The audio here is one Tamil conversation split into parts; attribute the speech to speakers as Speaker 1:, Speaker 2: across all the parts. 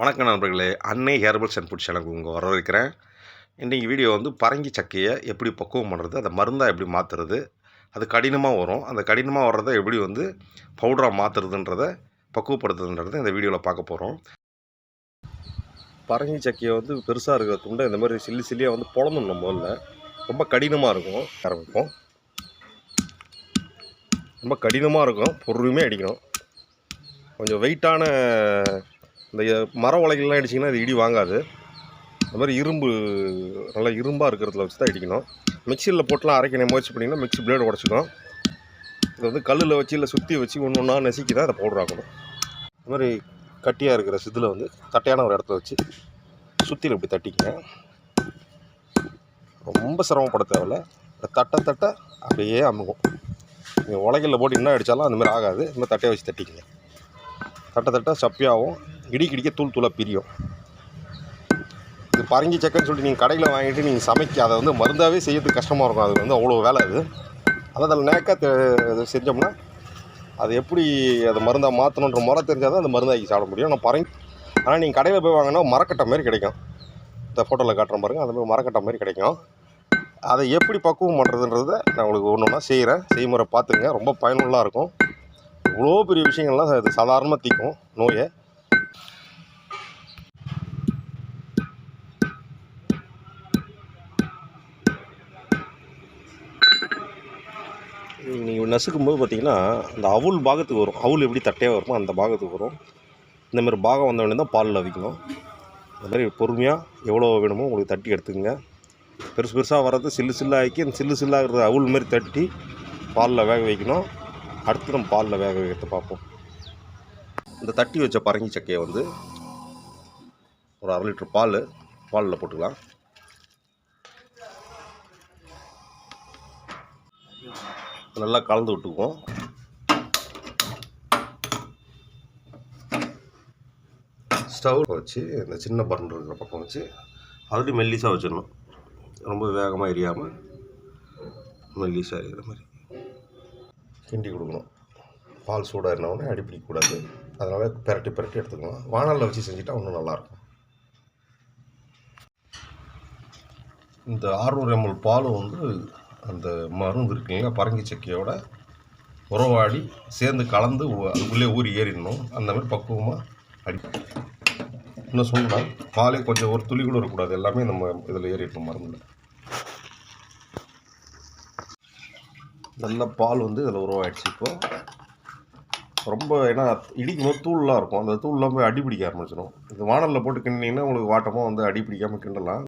Speaker 1: வணக்கம் நண்பர்களே. அன்னை ஹேர்பல்ஸ் அண்ட் ஃபுட் சேனலுக்கு உங்கள் வரவேற்கிறேன். இன்றைக்கி வீடியோ வந்து பரங்கி சக்கையை எப்படி பக்குவம் பண்ணுறது அதை மருந்தாக எப்படி மாற்றுறது அது கடினமாக வரும். அந்த கடினமாக வர்றதை எப்படி வந்து பவுடராக மாற்றுறதுன்றதை பக்குவப்படுத்துறதுன்றதை இந்த வீடியோவில் பார்க்க போகிறோம் பரங்கி சக்கையை வந்து பெருசாக இருக்கிற துண்டை இந்த மாதிரி சில்லி சில்லியாக வந்து பொழந்துடணும் முதல்ல ரொம்ப கடினமாக இருக்கும். ஆரம்பிப்போம். ரொம்ப கடினமாக இருக்கும். பொறுமையாக அடிக்கணும். கொஞ்சம் வெயிட்டான இந்த மர உலகெல்லாம் அடிச்சிங்கன்னா இது இடி வாங்காது. அது மாதிரி இரும்பு நல்லா இரும்பாக இருக்கிறதுல வச்சு தான் அடிக்கணும் மிக்சியில் போட்டுலாம் அரைக்கணும். முயற்சி பண்ணிங்கன்னா மிக்ஸி பிளேடு உடச்சிக்கும் இது வந்து கல்லில் வச்சு இல்லை சுற்றி வச்சு ஒன்று ஒன்றா நெசிக்கி தான் அதை பவுடர் ஆக்கணும். இந்த மாதிரி கட்டியாக இருக்கிற சிதில் வந்து தட்டையான ஒரு இடத்துல வச்சு சுற்றியில் இப்படி தட்டிக்கங்க. ரொம்ப சிரமப்பட தேவையில்ல. தட்டை தட்டை தட்ட அப்படியே அமுகும். நீங்கள் உலகில் போட்டு என்ன அடித்தாலும் அந்தமாதிரி ஆகாது. இந்த தட்டையை வச்சு தட்டிக்கங்க. தட்டை தட்டை சப்பியாகவும் இடி கிடிக்க தூள் தூளாக பிரியும். இது பரங்கி சக்கன்னு சொல்லிட்டு நீங்கள் கடையில் வாங்கிட்டு நீங்கள் சமைக்க அதை வந்து மருந்தாகவே செய்யறதுக்கு கஷ்டமாக இருக்கும். அது வந்து அவ்வளோ வேலை அது. அதை அதில் நேக்காக செஞ்சோம்னா அது எப்படி அதை மருந்தாக மாற்றணுன்ற முறை தெரிஞ்சால் தான் அந்த மருந்தாக்கி சாப்பிட முடியும். ஆனால் பரங்கி ஆனால் நீங்கள் கடையில் போய் வாங்கினா மரக்கட்டை மாதிரி கிடைக்கும். இந்த ஃபோட்டோவில் காட்டுற பாருங்க அந்த மாதிரி மரக்கட்டை மாதிரி கிடைக்கும். அதை எப்படி பக்குவம் பண்ணுறதுன்றதை நான் உங்களுக்கு ஒன்று ஒன்றா செய்கிறேன் செய்முறை பார்த்துங்க ரொம்ப பயனுள்ளாக இருக்கும். இவ்வளோ பெரிய விஷயங்கள்லாம் அது சாதாரணமாக தீக்கும் நோயை. நீங்கள் நசுக்கும் போது பார்த்தீங்கன்னா அந்த அவுல் பாகத்துக்கு வரும். அவுல் எப்படி தட்டையாக வருமோ அந்த பாகத்துக்கு வரும். இந்த மாதிரி பாகம் வந்தவொடனே தான் பாலில் வைக்கணும் இந்த மாதிரி பொறுமையாக எவ்வளோ வேணுமோ உங்களுக்கு தட்டி எடுத்துக்கங்க. பெருசு பெருசாக வர்றது சில்லு சில்லாக்கி அந்த சில்லு சில்லாகிறது அவுல் மாதிரி தட்டி பாலில் வேக வைக்கணும். அடுத்து நம்ம பாலில் வேக வைக்கிறத பார்ப்போம். இந்த தட்டி வச்ச பரங்கி சக்கையை வந்து ஒரு அரை லிட்டர் பால் பாலில் போட்டுக்கலாம். நல்லா கலந்து விட்டுக்குவோம். ஸ்டவ் வச்சு இந்த சின்ன பர்னர் இருக்கிற பக்கம் வச்சு ஆல்ரெடி மெல்லிஸாக வச்சிடணும். ரொம்ப வேகமாக எரியாமல் மெல்லிஸாக எரியிற மாதிரி. கிண்டி கொடுக்கணும். பால் சூடாக இருந்தவொடனே அடிப்பிடிக்கக்கூடாது அதனால் பெரட்டி பெரட்டி எடுத்துக்கலாம் வானலில் வச்சு செஞ்சுட்டா இன்னும் நல்லாயிருக்கும். இந்த ஆறுநூறு எம்எல் பாலும் வந்து அந்த மருந்து இருக்குங்களா பரங்கி சக்கையோட உறவாடி சேர்ந்து கலந்து அதுக்குள்ளே ஊறி ஏறிடணும். அந்த மாதிரி பக்குவமாக அடி இன்னும் சொல்லலாம். பாலே கொஞ்சம் ஒரு துளி கூட இருக்கக்கூடாது. எல்லாமே நம்ம இதில் ஏறிடணும் மருந்தில். நல்ல பால் வந்து இதில் உருவாயிடுச்சு இப்போ. ரொம்ப ஏன்னா இடிக்கும் போது தூள்லாம் இருக்கும். அந்த தூள்லாம் போய் அடி பிடிக்க ஆரம்பிச்சிடும். இந்த வானலில் போட்டு கிண்டினீங்கன்னா உங்களுக்கு வாட்டமாக வந்து அடி பிடிக்காமல் கிண்டலாம்.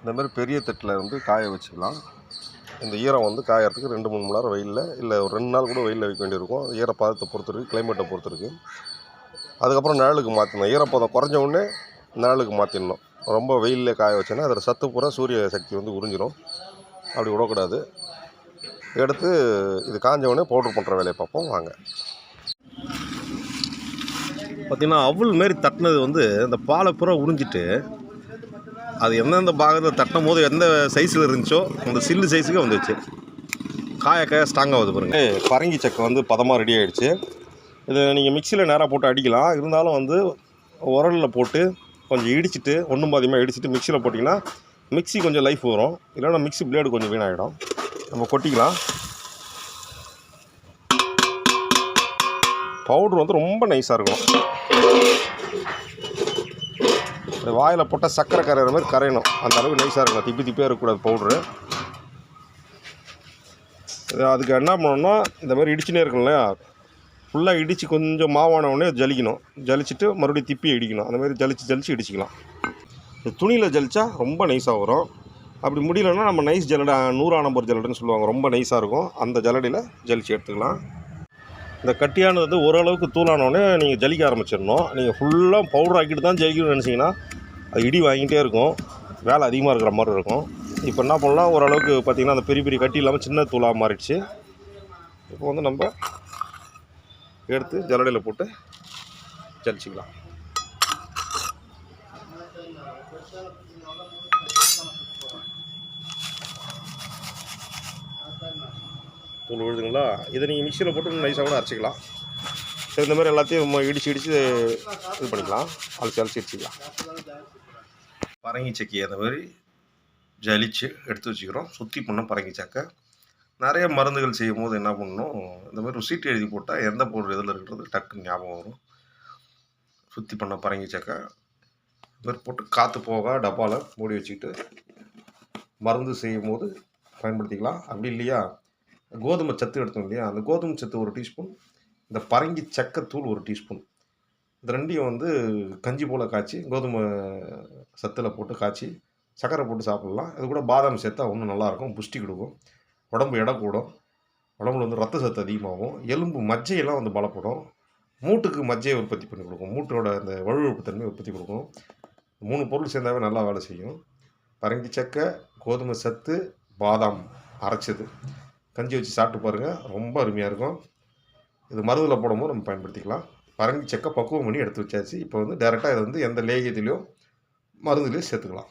Speaker 1: இந்த மாதிரி பெரிய தட்டில் வந்து காய வச்சுக்கலாம். இந்த ஈரம் வந்து காயறதுக்கு ரெண்டு மூணு மணி நேரம் வெயிலில் இல்லை ஒரு ரெண்டு நாள் கூட வெயிலில் வைக்க வேண்டியிருக்கும். ஈரப்பதத்தை பொறுத்திருக்கு இருக்குது கிளைமேட்டை பொறுத்திருக்கு அதுக்கப்புறம் நிழலுக்கு மாற்றணும் ஈரப்பதம் குறைஞ்ச உடனே நிழலுக்கு மாற்றிடணும் ரொம்ப வெயிலில் காய வச்சோன்னா அதில் சத்து பூரா சூரிய சக்தி வந்து உறிஞ்சிடும் அப்படி விடக்கூடாது. எடுத்து இது காஞ்ச உடனே பவுட்ரு பண்ணுற வேலையை பார்ப்போம். வாங்க. பார்த்திங்கன்னா அவ்வளோ மாரி தட்டினது வந்து அந்த பாலை பூரா உறிஞ்சிட்டு அது எந்தெந்த பாகத்தில் தட்டும் போது எந்த சைஸில் இருந்துச்சோ அந்த சில்லு சைஸுக்கு வந்துச்சு. காய காய ஸ்ட்ராங் ஆகுது பாருங்க. பரங்கி சக்கை வந்து பதமாக ரெடி ஆகிடுச்சு இதை நீங்கள் மிக்சியில் நேராக போட்டு அடிக்கலாம். இருந்தாலும் வந்து உரலில் போட்டு கொஞ்சம் இடிச்சிட்டு ஒன்றும் பாதியமாக இடிச்சிட்டு மிக்சியில் போட்டிங்கன்னா மிக்ஸி கொஞ்சம் லைஃப் வரும். இல்லைன்னா மிக்ஸி பிளேடு கொஞ்சம் வீணாகிடும் நம்ம கொட்டிக்கலாம். பவுட்ரு வந்து ரொம்ப நைஸாக இருக்கும். இந்த வாயில் போட்டால் சக்கரை கரையிற மாதிரி கரையணும். அந்த அளவுக்கு நைஸாக இருக்கணும். திப்பி திப்பியாக இருக்கக்கூடாது பவுட்ரு இது அதுக்கு என்ன பண்ணணும்னா இந்த மாதிரி இடிச்சுனே இருக்கும் இல்லையா? ஃபுல்லாக இடித்து கொஞ்சம் மாவான உடனே ஜலிக்கணும். ஜலிச்சுட்டு மறுபடியும் திப்பி இடிக்கணும். அந்த மாதிரி ஜலிச்சு ஜலிச்சு இடிச்சிக்கலாம். இந்த துணியில் ஜலிச்சா ரொம்ப நைஸாக வரும். அப்படி முடியலன்னா நம்ம நைஸ் ஜல்லடை நூறா நம்பர் ஜல்லடைன்னு சொல்லுவாங்க. ரொம்ப நைஸாக இருக்கும். அந்த ஜல்லடையில் ஜலிச்சு எடுத்துக்கலாம். இந்த கட்டியானது வந்து ஓரளவுக்கு தூளானோடனே நீங்கள் ஜலிக்க ஆரம்பிச்சிடணும். நீங்கள் ஃபுல்லாக பவுடர் ஆக்கிட்டு தான் ஜலிக்கணும்னு நினச்சிங்கன்னா அது இடி வாங்கிட்டே இருக்கும். வேலை அதிகமாக இருக்கிற மாதிரி இருக்கும். இப்போ என்ன பண்ணலாம்? ஓரளவுக்கு பார்த்திங்கன்னா அந்த பெரிய பெரிய கட்டி இல்லாமல் சின்ன தூளாக மாறிடுச்சு. இப்போ வந்து நம்ம எடுத்து ஜல்லடையில் போட்டு ஜலிச்சிக்கலாம். தூள் விழுதுங்களா? இதை நீங்கள் மிக்சியில் போட்டு நைஸாக கூட அரைச்சிக்கலாம். சரி இந்த மாதிரி எல்லாத்தையும் நம்ம இடித்து இடித்து இது பண்ணிக்கலாம். அழைச்சி அலசி இடிச்சிக்கலாம். பரங்கி சக்கையை அந்த மாதிரி ஜலிச்சு எடுத்து வச்சுக்கிறோம். சுற்றி பண்ண பரங்கி சக்கை நிறைய மருந்துகள் செய்யும் போது என்ன பண்ணணும்? இந்த மாதிரி ஒரு சீட்டு எழுதி போட்டால் எந்த பொருள் இதில் இருக்கிறது டக்குன்னு ஞாபகம் வரும். சுற்றி பண்ண பரங்கி சக்கை இந்த மாதிரி போட்டு காற்று போக டப்பாவில் மூடி வச்சுக்கிட்டு மருந்து செய்யும் போது பயன்படுத்திக்கலாம். அப்படி இல்லையா? கோதுமை சத்து எடுத்தோம் இல்லையா? அந்த கோதுமை சத்து ஒரு டீஸ்பூன் இந்த பரங்கி சக்கை தூள் ஒரு டீஸ்பூன். இந்த ரெண்டையும் வந்து கஞ்சி போல் காய்ச்சி கோதுமை சத்தில் போட்டு காய்ச்சி சக்கரை போட்டு சாப்பிட்லாம். அது கூட பாதாம் சேர்த்தா இன்னும் நல்லாயிருக்கும் புஷ்டி கொடுக்கும். உடம்பு எடை கூடும். உடம்புல வந்து ரத்த சத்து அதிகமாகும். எலும்பு மஜ்ஜையெல்லாம் வந்து பலப்படும். மூட்டுக்கு மஜ்ஜையை உற்பத்தி பண்ணி கொடுக்கும். மூட்டோட அந்த வலுவழுப்பு தன்மை உற்பத்தி கொடுக்கும். மூணு பொருள் சேர்ந்தாவே நல்லா வேலை செய்யும். பரங்கி சக்கை கோதுமை சத்து பாதாம் அரைச்சது. கஞ்சி வச்சு சாப்பிட்டு பாருங்கள் ரொம்ப அருமையாக இருக்கும். இது மருந்தில் போடும்போது நம்ம பயன்படுத்திக்கலாம். பரங்கி செக்கை பக்குவம் பண்ணி எடுத்து வச்சாச்சு. இப்போ வந்து டேரெக்டாக இதை வந்து எந்த லேகியத்திலையோ மருந்துலேயும் சேர்த்துக்கலாம்.